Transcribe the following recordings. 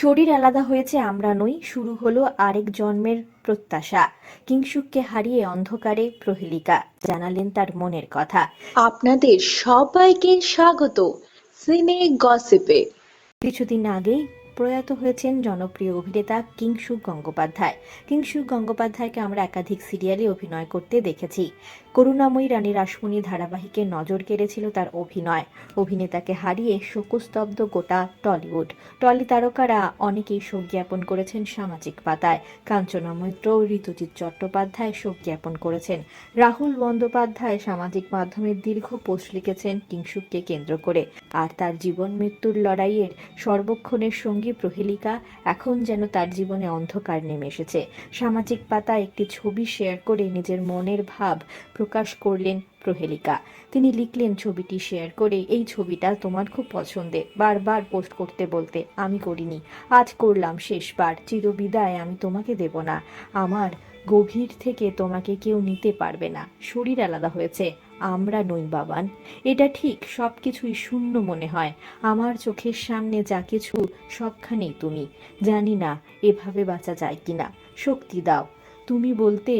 শরীর আলাদা হয়েছে আমরা নই। শুরু হলো আরেক জন্মের প্রত্যাশা। কিংসুককে হারিয়ে অন্ধকারে প্রহেলিকা। জানালেন তার মনের কথা। আপনাদের সবাইকে স্বাগত। সিনে গসিপে। কিছুদিন আগেই প্রয়াত হয়েছেন জনপ্রিয় অভিনেতা কিংসুক গঙ্গোপাধ্যায়। কিংসুক গঙ্গোপাধ্যায়কে আমরা একাধিক সিরিয়ালে অভিনয় করতে দেখেছি। করুণাময়ী রানী রাসমণি ধারাবাহিকে নজর কেড়েছিল তার অভিনয়। অভিনেতাকে হারিয়ে শোকস্তব্ধ গোটা টলিউড। টলি তারকারা অনেকেই শোক জ্ঞাপন করেছেন সামাজিক পাতায়। কাঞ্চনা মৈত্র, ঋতুজিৎ চট্টোপাধ্যায় শোক জ্ঞাপন করেছেন। রাহুল বন্দ্যোপাধ্যায় সামাজিক মাধ্যমে দীর্ঘ পোস্ট লিখেছেন কিংসুককে কেন্দ্র করে। আর তার জীবন মৃত্যুর লড়াইয়ের সর্বক্ষণের সঙ্গী প্রহেলিকা এখন যেন তার জীবনে অন্ধকার নেমে এসেছে। সামাজিক পাতা একটি ছবি শেয়ার করে নিজের মনের ভাব প্রকাশ করলেন প্রহেলিকা। তিনি লিখলেন ছবিটি শেয়ার করে, এই ছবিটা তোমার খুব পছন্দের। বারবার পোস্ট করতে বলতে আমি করিনি। আজ করলাম শেষবার। চিরবিদায় আমি তোমাকে দেব না। আমার গভীর থেকে তোমাকে কেউ নিতে পারবে না। শরীর আলাদা হয়েছে। আমরা নই বাবান এটা ঠিক সব কিছুই শূন্য মনে হয়। আমার চোখের সামনে যা কিছু, সবখানেই তুমি। জানি না এভাবে বাঁচা যায় কিনা। শক্তি দাও। তুমি বলতে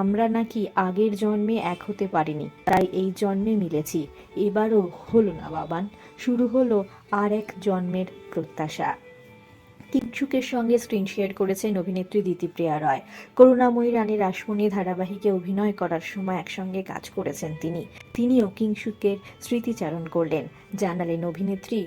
আমরা নাকি আগের জন্মে এক হতে পারিনি, তাই এই জন্মে মিলেছি। এবারও হলো না বাবান, শুরু হলো আর এক জন্মের প্রত্যাশা। কিংসুকের সঙ্গে স্ক্রিন শেয়ার করেছেন অভিনেত্রী দিতিপ্রিয়া রয়। করুণাময়ী রানী রাসমণি ধারাবাহিকে অভিনয় করার সময় একসঙ্গে কাজ করেছেন তিনি। তিনিও কিংসুকের স্মৃতিচারণ করলেন। জানালেন অভিনেত্রী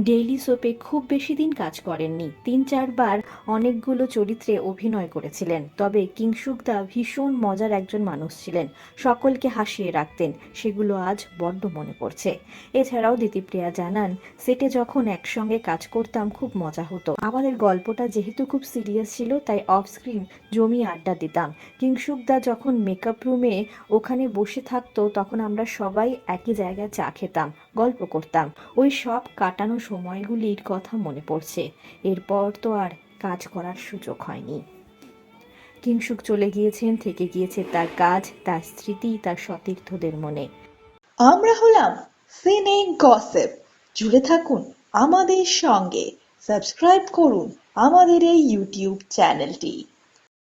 ডেইলি সোপে খুব বেশি দিন কাজ করেননি। তিন চারবার অনেকগুলো চরিত্রে অভিনয় করেছিলেন। তবে কিংসুকদা ভীষণ মজার একজন মানুষ ছিলেন। সকলকে হাসিয়ে রাখতেন। সেগুলো আজ বড্ড মনে পড়ছে। এছাড়াও দিতিপ্রিয়া জানান, সেটে যখন একসঙ্গে কাজ করতাম, খুব মজা হতো। আমাদের গল্পটা যেহেতু খুব সিরিয়াস ছিল, তাই অফ স্ক্রিন জমিয়ে আড্ডা দিতাম। কিংসুকদা যখন মেকআপ রুমে ওখানে বসে থাকতো, তখন আমরা সবাই একই জায়গায় চা খেতাম, গল্প করতাম। ওই সব কাটানো সময়গুলির কথা মনে পড়ছে। এরপর তো আর কাজ করার সুযোগ হয়নি। কিংসুক চলে গিয়েছেন, থেকে গিয়েছে তার কাজ, তার স্মৃতি, তার সতীর্থদের মনে। আমরা হলাম সিনে গসিপ জুড়ে থাকুন আমাদের সঙ্গে। সাবস্ক্রাইব করুন আমাদের এই ইউটিউব চ্যানেলটি